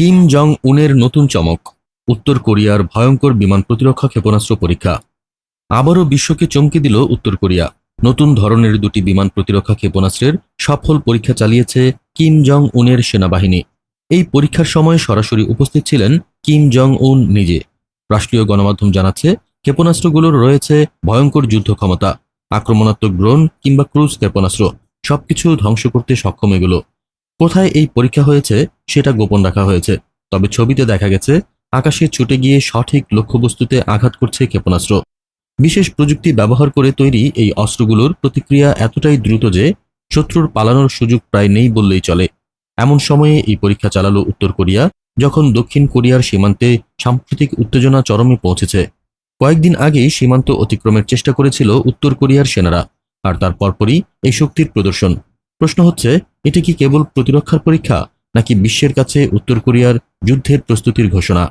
Kim Jong উনের নতুন চমক, উত্তর কোরিয়ার ভয়ঙ্কর বিমান প্রতিরক্ষা ক্ষেপণাস্ত্র পরীক্ষা। আবারও বিশ্বকে চমকে দিল উত্তর কোরিয়া। নতুন ধরনের দুটি বিমান প্রতিরক্ষা ক্ষেপণাস্ত্রের সফল পরীক্ষা চালিয়েছে কিম জং উনের সেনাবাহিনী। এই পরীক্ষার সময় সরাসরি উপস্থিত ছিলেন কিম জং উন নিজে। রাষ্ট্রীয় গণমাধ্যম জানাচ্ছে, ক্ষেপণাস্ত্রগুলোর রয়েছে ভয়ঙ্কর যুদ্ধ ক্ষমতা, আক্রমণাত্মক ড্রোন কিংবা ক্রুজ ক্ষেপণাস্ত্র, সবকিছু ধ্বংস করতে সক্ষম এগুলো। কোথায় এই পরীক্ষা হয়েছে সেটা গোপন রাখা হয়েছে, তবে ছবিতে দেখা গেছে, আকাশে ছুটে গিয়ে সঠিক লক্ষ্যবস্তুতে আঘাত করছে ক্ষেপণাস্ত্র। বিশেষ প্রযুক্তি ব্যবহার করে তৈরি এই অস্ত্রগুলোর প্রতিক্রিয়া এতটাই দ্রুত যে, শত্রুর পালানোর সুযোগ প্রায় নেই বললেই চলে। এমন সময়ে এই পরীক্ষা চালালো উত্তর কোরিয়া, যখন দক্ষিণ কোরিয়ার সীমান্তে সাম্প্রতিক উত্তেজনা চরমে পৌঁছেছে। কয়েকদিন আগেই সীমান্ত অতিক্রমের চেষ্টা করেছিল উত্তর কোরিয়ার সেনারা, আর তার পরপরই এই শক্তির প্রদর্শন। প্রশ্ন হচ্ছে, এটি কি কেবল প্রতিরক্ষার পরীক্ষা, নাকি বিশ্বের কাছে উত্তর কোরিয়ার যুদ্ধের প্রস্তুতির ঘোষণা?